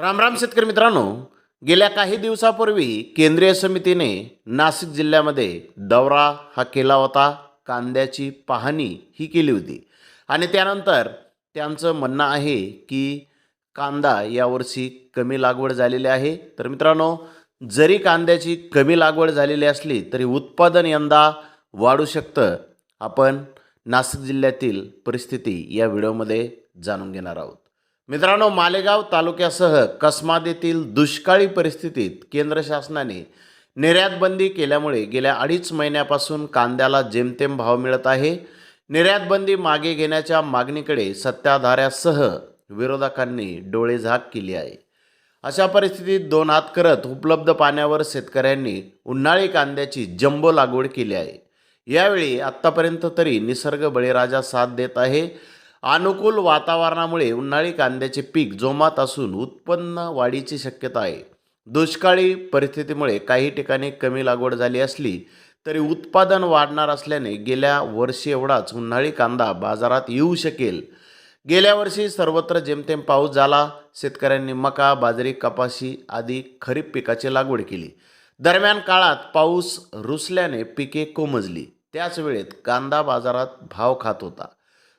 राम राम शेतकरी मित्रांनो गेल्या काही दिवसापूर्वी केंद्रीय समितीने नाशिक जिल्ह्यामध्ये दौरा हा केला होता. कांद्याची पाहणी ही केली होती. आणि त्यानंतर त्यांचं म्हणणं आहे की कांदा यावर्षी कमी लागवड झालेली आहे. तर मित्रांनो जरी कांद्याची कमी लागवड झालेली असली तरी उत्पादन यंदा वाढू शकतं. आपण नाशिक जिल्ह्यातील परिस्थिती या व्हिडिओमध्ये जाणून घेणार आहोत. मित्रांनो मालेगाव तालुक्यासह कसमाद येथील दुष्काळी परिस्थितीत केंद्र शासनाने निर्यातबंदी केल्यामुळे गेल्या अडीच महिन्यापासून कांद्याला जेमतेम भाव मिळत आहे. निर्यातबंदी मागे घेण्याच्या मागणीकडे सत्ताधाऱ्यासह विरोधकांनी डोळेझाक केली आहे. अशा परिस्थितीत दोन हात करत उपलब्ध पाण्यावर शेतकऱ्यांनी उन्हाळी कांद्याची जंबो लागवड केली आहे. यावेळी आत्तापर्यंत तरी निसर्ग बळीराजा साथ देत आहे. अनुकूल वातावरणामुळे उन्हाळी कांद्याचे पीक जोमात असून उत्पन्न वाढीची शक्यता आहे. दुष्काळी परिस्थितीमुळे काही ठिकाणी कमी लागवड झाली असली तरी उत्पादन वाढणार असल्याने गेल्या वर्षी एवढाच उन्हाळी कांदा बाजारात येऊ शकेल. गेल्या वर्षी सर्वत्र जेमतेम पाऊस झाला शेतकऱ्यांनी मका बाजरी कपाशी आदी खरीप पिकाची लागवड केली. दरम्यान काळात पाऊस रुसल्याने पिके कोमजली. त्याच वेळेत कांदा बाजारात भाव खात होता.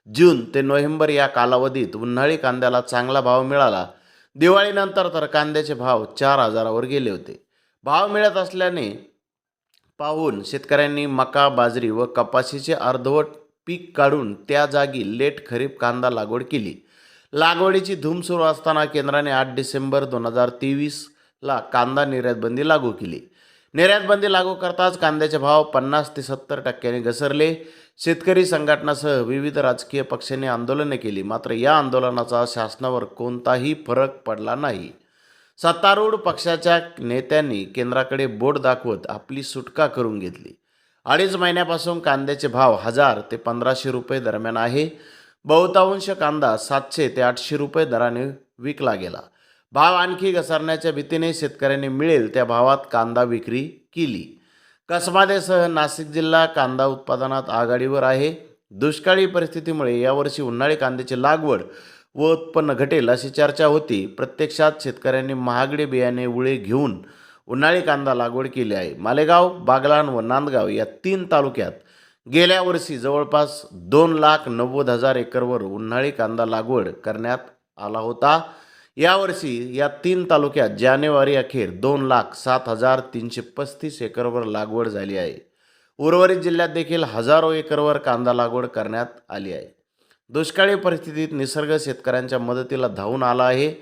जून ते नोव्हेंबर या कालावधीत उन्हाळी कांद्याला चांगला भाव मिळाला. दिवाळीनंतर तर कांद्याचे भाव चार हजारावर गेले होते. भाव मिळत असल्याने पाहून शेतकऱ्यांनी मका बाजरी व कपाशीचे अर्धवट पीक काढून त्या जागी लेट खरीप कांदा लागवड केली. लागवडीची धूम सुरू असताना केंद्राने आठ डिसेंबर दोन हजार तेवीसला कांदा निर्यातबंदी लागू केली. निर्यात बंदी लागू करताच कांद्याचे भाव पन्नास ते सत्तर टक्क्यांनी घसरले. शेतकरी संघटनासह विविध राजकीय पक्षांनी आंदोलने केली. मात्र या आंदोलनाचा शासनावर कोणताही फरक पडला नाही. सत्तारूढ पक्षाच्या नेत्यांनी केंद्राकडे बोट दाखवत आपली सुटका करून घेतली. अडीच महिन्यापासून कांद्याचे भाव हजार ते पंधराशे रुपये दरम्यान आहे. बहुतांश कांदा सातशे ते आठशे रुपये दराने विकला गेला. भाव आणखी घसरण्याच्या भीतीने शेतकऱ्यांनी मिळेल त्या भावात कांदा विक्री केली. कसबादेसह नाशिक जिल्हा कांदा उत्पादनात आघाडीवर आहे. दुष्काळी परिस्थितीमुळे यावर्षी उन्हाळी कांद्याची लागवड व उत्पन्न घटेल अशी चर्चा होती. प्रत्यक्षात शेतकऱ्यांनी महागडे बियाणे उळे घेऊन उन्हाळी कांदा लागवड केली आहे. मालेगाव बागलाण व नांदगाव या तीन तालुक्यात गेल्या वर्षी जवळपास दोन लाख नव्वद हजार एकरवर उन्हाळी कांदा लागवड करण्यात आला होता. यावर्षी या तीन तालुक्यात जानेवारी अखेर दोन लाख सात हजार तीनशे पस्तीस एकरवर लागवड झाली आहे. उर्वरित जिल्ह्यात देखील हजारो एकरवर कांदा लागवड करण्यात आली आहे. दुष्काळी परिस्थितीत निसर्ग शेतकऱ्यांच्या मदतीला धावून आला आहे.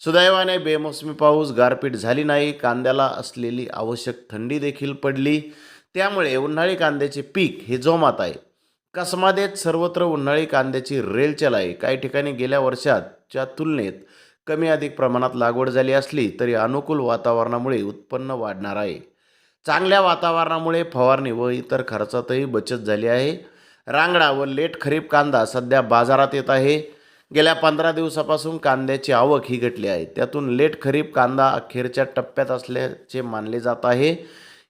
सुदैवाने बेमोसमी पाऊस गारपीट झाली नाही कांद्याला असलेली आवश्यक थंडी देखील पडली. त्यामुळे उन्हाळी कांद्याचे पीक हे जोमात आहे. कसमादेत सर्वत्र उन्हाळी कांद्याची रेलचल आहे. काही ठिकाणी गेल्या वर्षाच्या तुलनेत कमी अधिक प्रमाणात लागवड झाली असली तरी अनुकूल वातावरणामुळे उत्पन्न वाढणार आहे. चांगल्या वातावरणामुळे फवारणी व इतर खर्चातही बचत झाली आहे. रांगडा व लेट खरीप कांदा सध्या बाजारात येत आहे. गेल्या पंधरा दिवसापासून कांद्याची आवक ही घटली आहे. त्यातून लेट खरीप कांदा अखेरच्या टप्प्यात असल्याचे मानले जात आहे.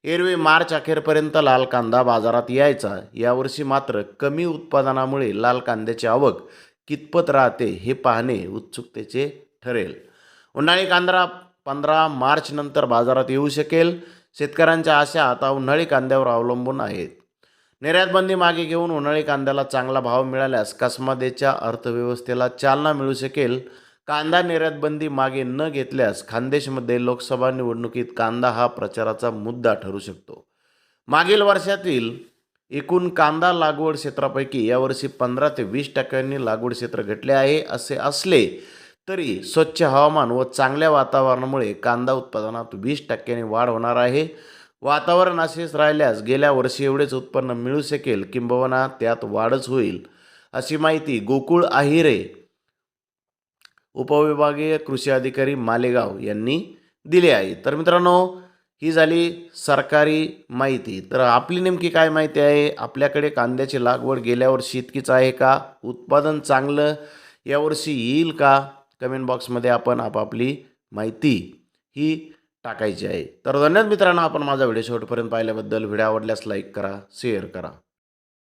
एरवी मार्च अखेरपर्यंत लाल कांदा बाजारात यायचा. यावर्षी मात्र कमी उत्पादनामुळे लाल कांद्याची आवक कितपत राहते हे पाहणे उत्सुकतेचे ठरेल. उन्हाळी कांदा पंधरा मार्च नंतर बाजारात येऊ शकेल. शेतकऱ्यांच्या आशा आता उन्हाळी कांद्यावर अवलंबून आहेत. निर्यातबंदी मागे घेऊन उन्हाळी कांद्याला चांगला भाव मिळाल्यास कसमादेच्या अर्थव्यवस्थेला चालना मिळू शकेल. कांदा निर्यातबंदी मागे न घेतल्यास खानदेशमध्ये लोकसभा निवडणुकीत कांदा हा प्रचाराचा मुद्दा ठरू शकतो. मागील वर्षातील एकूण कांदा लागवड क्षेत्रापैकी यावर्षी पंधरा ते वीस टक्क्यांनी लागवड क्षेत्र घटले आहे असे असले तरी स्वच्छ हवामान व चांगल्या वातावरणामुळे कांदा उत्पादनात वीस टक्क्यांनी वाढ होणार आहे. वातावरण असेच राहिल्यास गेल्या वर्षी एवढेच उत्पन्न मिळू शकेल किंबहुना त्यात वाढच होईल अशी माहिती गोकुळ आहिरे उपविभागीय कृषी अधिकारी मालेगाव यांनी दिली आहे. तर मित्रांनो ही झाली सरकारी माहिती. तर आपली नेमकी काय माहिती आहे? आपल्याकडे कांद्याची लागवड गेल्या वर्षी इतकीच आहे का? उत्पादन चांगलं यावर्षी येईल का? कमेंट बॉक्समध्ये आपण आपापली माहिती ही टाकायची आहे. तर धन्यवाद मित्रांनो आपण माझा व्हिडिओ शेवटपर्यंत पाहिल्याबद्दल. व्हिडिओ आवडल्यास लाईक करा शेअर करा.